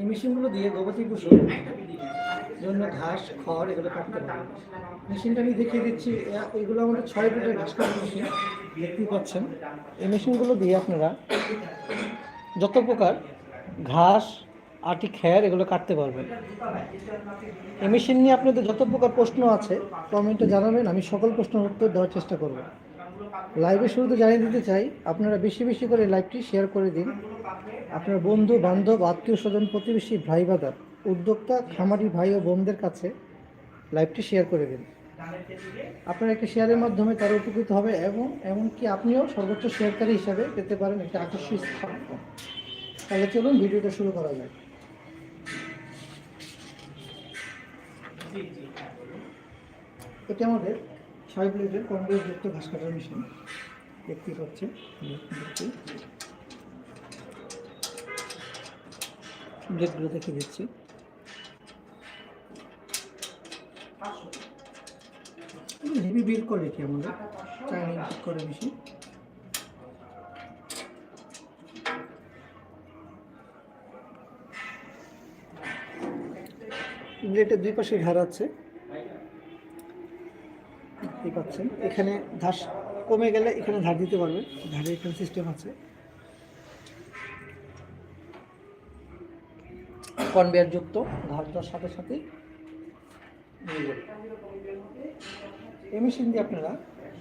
এই মেশিনগুলো দিয়ে গবাদি পশুর জন্য ঘাস, খড় এগুলো কাটতে পারবে মেশিনটা আমি দেখিয়ে দিচ্ছি এগুলো আমাদের ছয় ফুটের ঘাস কাটার মেশিন, দেখতেই পাচ্ছেন। এই মেশিনগুলো দিয়ে আপনারা যত প্রকার ঘাস, আটি খ্যার এগুলো কাটতে পারবেন। এই মেশিন নিয়ে আপনাদের যত প্রকার প্রশ্ন আছে কমেন্টে জানাবেন, আমি সকল প্রশ্নের উত্তর দেওয়ার চেষ্টা করব। লাইভে শুরুতে জানিয়ে দিতে চাই, আপনারা বেশি বেশি করে লাইভটি শেয়ার করে দিন। আপনার বন্ধু, বান্ধব আত্মীয় স্বজন প্রতিবেশী ভাই বাদার উদ্যোক্তা, খামারি ভাই ও বোনদের কাছে লাইভটি শেয়ার করে দিন। আপনার একটা শেয়ারের মাধ্যমে তারা উপকৃত হবে এবং এমনকি আপনিও সর্বোচ্চ শেয়ারকারী হিসাবে পেতে পারেন একটা আকর্ষণীয় স্থান। তাহলে চলুন, ভিডিওটা শুরু করা যায় এটা আমাদের ছয় প্লেটের কংগ্রেস যুক্ত ঘাস কাটার মেশিন। দেখতে পাচ্ছেন প্লেটগুলো দেখে দিচ্ছি। হেভি বিল কোয়ালিটি আমাদের? চাইনিজ করে মেশিন। প্লেটের দুই পাশে ঘাড় আছে। দেখতেই পাচ্ছেন। এখানে ঘাস কমে গেলে এখানে ধার দিতে পারবেন। ধারের এখানে সিস্টেম আছে। কনভেয়ার যুক্ত ঘাস দেওয়ার সাথে সাথে। এই মেশিন দিয়ে আপনারা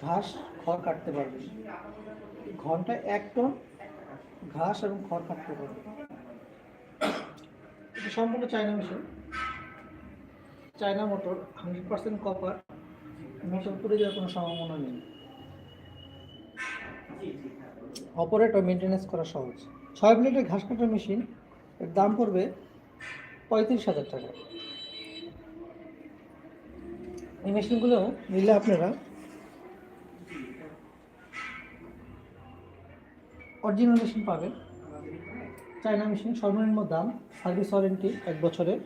ঘাস, খড় কাটতে পারবেন। ঘন্টায় এক টন ঘাস এবং খড় কাটতে পারবেন। সম্পূর্ণ China machine China motor hundred percent copper motor পুড়ে যাওয়ার কোনো সম্ভাবনা নেই। অপারেট ও মেনটেন্যান্স করা সহজ। ছয় প্লেটের ঘাস কাটার মেশিন এর দাম পড়বে পঁয়ত্রিশ হাজার টাকা। এই মেশিনগুলো নিলে আপনারা অরিজিনাল মেশিন পাবেন। চায়না মেশিন সর্বনিম্ন দাম সার্ভিস ওয়ারেন্টি এক বছরের।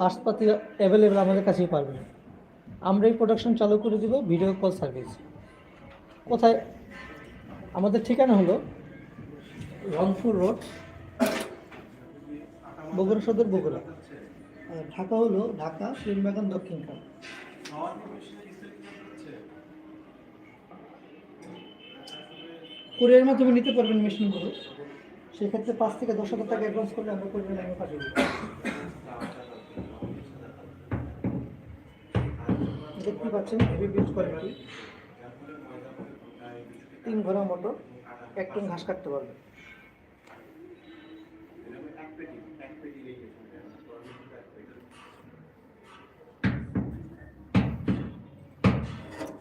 পার্সপাতি অ্যাভেলেবেল আমাদের কাছেই পারবেন আমরা এই প্রোডাকশন চালু করে দিব ভিডিও কল সার্ভিস কোথায়? আমাদের ঠিকানা হলো রংপুর রোড বগুড়া সদর বগুড়া। ঢাকা হলো ঢাকা প্রেমবাগান দক্ষিণ খান কুরিয়ার মাধ্যমে নিতে পারবেন মেশিনগুলো সেক্ষেত্রে পাঁচ থেকে দশ হাজার টাকা অ্যাডভান্স করলে আমরা কুরিয়ার লাইনে পাঠিয়ে দেবো দেখতে পাচ্ছেন হেভি বিল্ড কোয়ালিটি তিন ঘোড়া মোটর এক টন ঘাস কাটতে পারবে।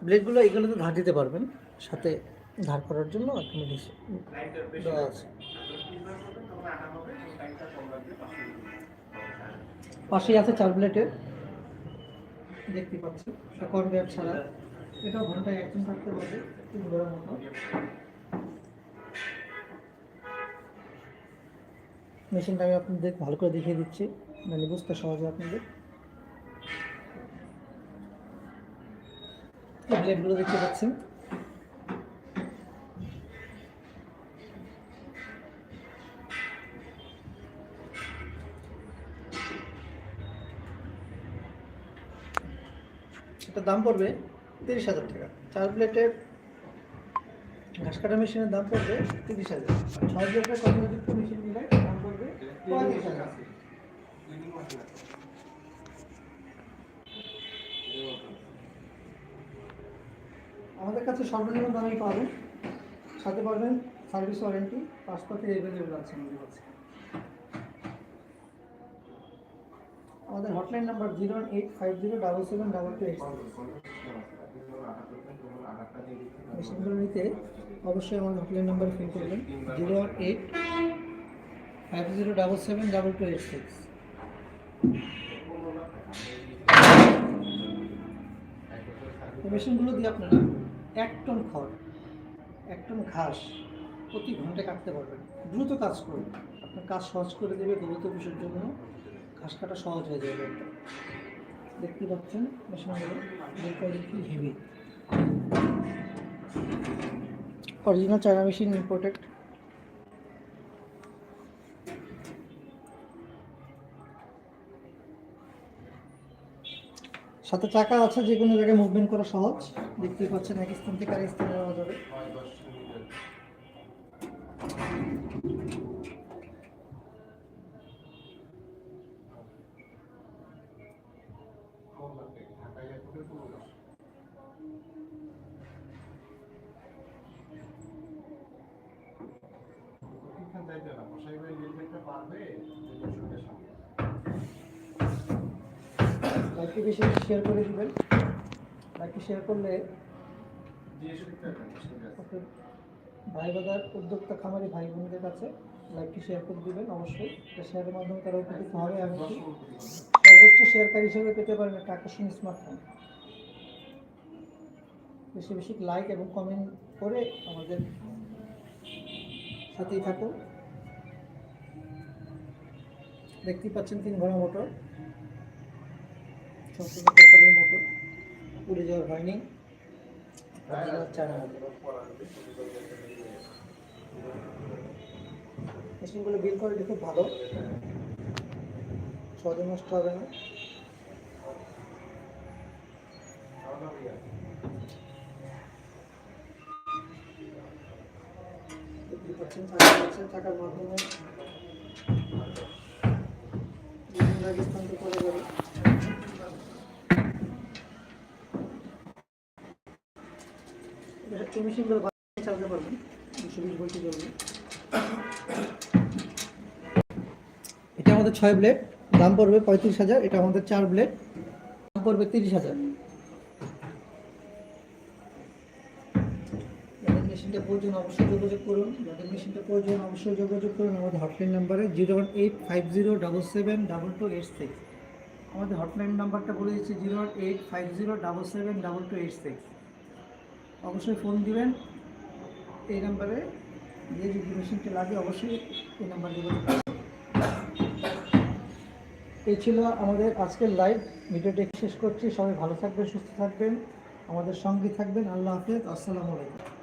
ব্লেডগুলো এগুলো তো ধার দিতে পারবেন, সাথে ধার করার জন্য মেডিসিন দেওয়া আছে। পাশেই আছে চার প্লেটের দেখতে পাচ্ছ। পাচ্ছি ব্যাপ ছাড়া। এটাও ঘন্টায় একজন থাকতে পারবে তিন ঘোড়ার মতো। মেশিনটা আমি আপনাদের ভালো করে দেখিয়ে দিচ্ছি মানে বুঝতে সহজে আপনাদের। ব্লেডগুলো দেখতে পাচ্ছেন। এটার দাম পড়বে তিরিশ হাজার টাকা। চার প্লেটের ঘাস কাটা মেশিনের দাম পড়বে তিরিশ হাজার। ছয় প্লেটের মেশিন নিলে দাম পড়বে পঁয়ত্রিশ আমাদের কাছে সর্বনিম্ন দামই পাবেন। সাথে পাবেন সার্ভিস ওয়ারেন্টি পাসপোর্টে অ্যাভেলেবেল আছে আমাদের কাছে। আমাদের hotline number zero eight five zero double seven double two eight মেশিনগুলো নিতে অবশ্যই আমাদের হটলাইন নাম্বার ফোন করবেন। Zero one eight five zero double seven double two eight six মেশিনগুলো দিয়ে আপনারা এক টন খড়, এক টন ঘাস প্রতি ঘন্টায় কাটতে পারবেন। দ্রুত কাজ করুন। আপনার কাজ সহজ করে দেবে গরুত বিষয়ের জন্য। ঘাস কাটা সহজ হয়ে যাবে দেখতে পাচ্ছেন heavy original China machine imported সাথে চাকা আছে যে কোনো জায়গায় মুভমেন্ট করা সহজ। দেখতেই পাচ্ছেন, এক স্থান থেকে আরেক স্থানে যাওয়া যাবে। লাইকটি বেশি শেয়ার করে দিবেন। লাইকটি শেয়ার করলে ভাই বাজার উদ্যোক্তা খামারি ভাই বোনদের কাছে লাইকটি শেয়ার করে দিবেন অবশ্যই। শেয়ারের মাধ্যমে তারা উপকৃত হবে এমনকি সর্বোচ্চ শেয়ারকারী হিসেবে পেতে পারেন একটা আকর্ষণীয় স্মার্টফোন বেশি বেশি লাইক এবং কমেন্ট করে আমাদের সাথেই থাকুন। দেখতেই পাচ্ছেন তিন ঘোড়া মোটর সম্পূর্ণ মোটর পুড়ে যাওয়ার হয়নি চারা মেশিনগুলো বিল কোয়ালিটি খুব ভালো। সহজে নষ্ট হবে না। চাকা মাধ্যমে বিভিন্ন জায়গায় যাবে। মেশিনগুলো ভালো চালাতে পারবেন। দুশো বিশ ভোল্টে চলবে। এটা আমাদের ছয় ব্লেড, দাম পড়বে পঁয়ত্রিশ হাজার, এটা আমাদের চার ব্লেড, দাম পড়বে তিরিশ হাজার। মেশিনটা প্রয়োজন অবশ্যই যোগাযোগ করুন, যাদের মেশিনটা প্রয়োজন অবশ্যই যোগাযোগ করুন, আমাদের হটলাইন নাম্বারে zero one eight five zero double seven double two eight six. আমাদের হটলাইন নাম্বারটা বলে দিচ্ছি, zero one eight five zero double seven double two eight six. অবশ্যই ফোন দিবেন। এই নাম্বারে যে যদি মেশিনটা লাগে, অবশ্যই এই নাম্বার দেবেন এই ছিল আমাদের আজকের লাইভ ভিডিওটি শেষ করছি। সবাই ভালো থাকবেন, সুস্থ থাকবেন। আমাদের সঙ্গে থাকবেন। আল্লাহ হাফেজ। আসসালামু আলাইকুম।